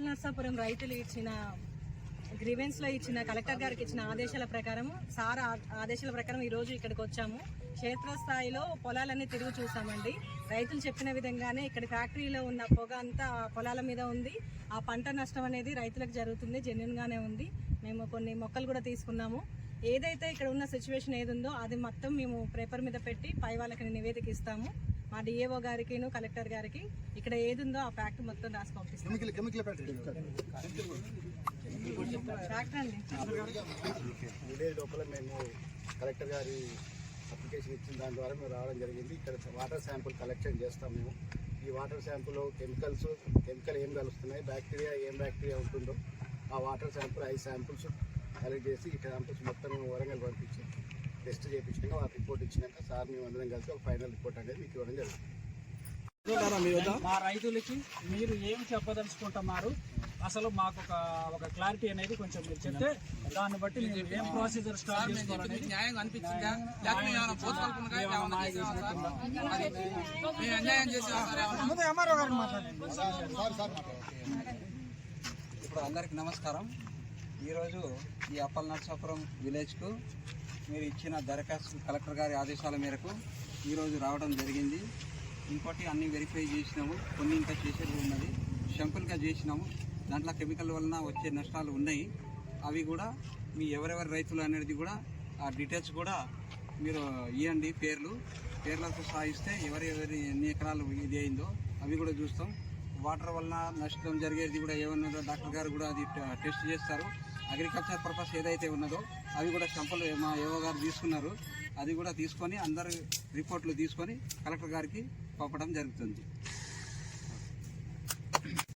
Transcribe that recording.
నర్సాపురం రైతులు ఇచ్చిన గ్రీవెన్స్లో ఇచ్చిన కలెక్టర్ గారికి ఇచ్చిన ఆదేశాల ప్రకారం సార్ ఆదేశాల ప్రకారం ఈ రోజు ఇక్కడికి వచ్చాము. క్షేత్రస్థాయిలో పొలాలన్నీ తిరిగి చూసామండి. రైతులు చెప్పిన విధంగానే ఇక్కడ ఫ్యాక్టరీలో ఉన్న పొగ అంతా పొలాల మీద ఉంది. ఆ పంట నష్టం అనేది రైతులకు జరుగుతుంది జెన్యున్ గానే ఉంది. మేము కొన్ని మొక్కలు కూడా తీసుకున్నాము. ఏదైతే ఇక్కడ ఉన్న సిచ్యువేషన్ ఏది ఉందో అది మొత్తం మేము పేపర్ మీద పెట్టి పై వాళ్ళకి నివేదిక ఇస్తాము. మా డిఏఓ గారికి కలెక్టర్ గారికి ఇక్కడ ఏది ఉందో ఆ ఫ్యాక్ట్ మొత్తం రాసి పంపిస్తాం. ఫ్యాక్ట్ అండి. లోపల మేము కలెక్టర్ గారి అప్లికేషన్ ఇచ్చిన దాని ద్వారా మేము రావడం జరిగింది. ఇక్కడ వాటర్ శాంపుల్ కలెక్షన్ చేస్తాం మేము. ఈ వాటర్ శాంపుల్ కెమికల్స్ కెమికల్ ఏం కలుస్తున్నాయి బ్యాక్టీరియా ఏం బ్యాక్టీరియా ఉంటుందో ఆ వాటర్ శాంపుల్ ఐదు శాంపుల్స్ కలెక్ట్ చేసి ఈ శాంపుల్స్ మొత్తం మేము వరంగల్ పంపించి. టెస్ట్ చేయించినాక ఆ రిపోర్ట్ ఇచ్చినాక సార్ మేము అందరం కలిసి ఒక ఫైనల్ రిపోర్ట్ అనేది మీకు ఇవ్వడం జరుగుతుంది. మా రైతులకి మీరు ఏం చెప్పదలుచుకుంటున్నారు? అసలు మాకు ఒక ఒక క్లారిటీ అనేది కొంచెం మీరు చెప్తే దాన్ని బట్టి ఏం ప్రొసీజర్ స్టార్ట్ చేసుకోవాలనేది న్యాయం అనిపించిందా? అన్యాయం ఇప్పుడు అందరికి నమస్కారం. ఈరోజు ఈ అప్పల్ నరసాపురం విలేజ్కు మీరు ఇచ్చిన దరఖాస్తు కలెక్టర్ గారి ఆదేశాల మేరకు ఈరోజు రావడం జరిగింది. ఇంకోటి అన్ని వెరిఫై చేసినాము కొన్ని ఇంకా చేసేది ఉన్నది. షంపుల్గా చేసినాము. దాంట్లో కెమికల్ వలన వచ్చే నష్టాలు ఉన్నాయి. అవి కూడా మీ ఎవరెవరి రైతులు అనేది కూడా ఆ డీటెయిల్స్ కూడా మీరు ఇవ్వండి పేర్లు. పేర్లతో సాగిస్తే ఎవరి ఎవరి ఎన్ని ఎకరాలు ఇది అయిందో అవి కూడా చూస్తాం. వాటర్ వలన నష్టం జరిగేది కూడా ఏమన్నా డాక్టర్ గారు కూడా అది టెస్ట్ చేస్తారు. అగ్రికల్చర్ పర్పస్ ఏదైతే ఉన్నదో అవి కూడా స్టంపులు మా ఏవో గారు తీసుకున్నారు. అది కూడా తీసుకొని అందరు రిపోర్ట్లు తీసుకొని కలెక్టర్ గారికి పంపడం జరుగుతుంది.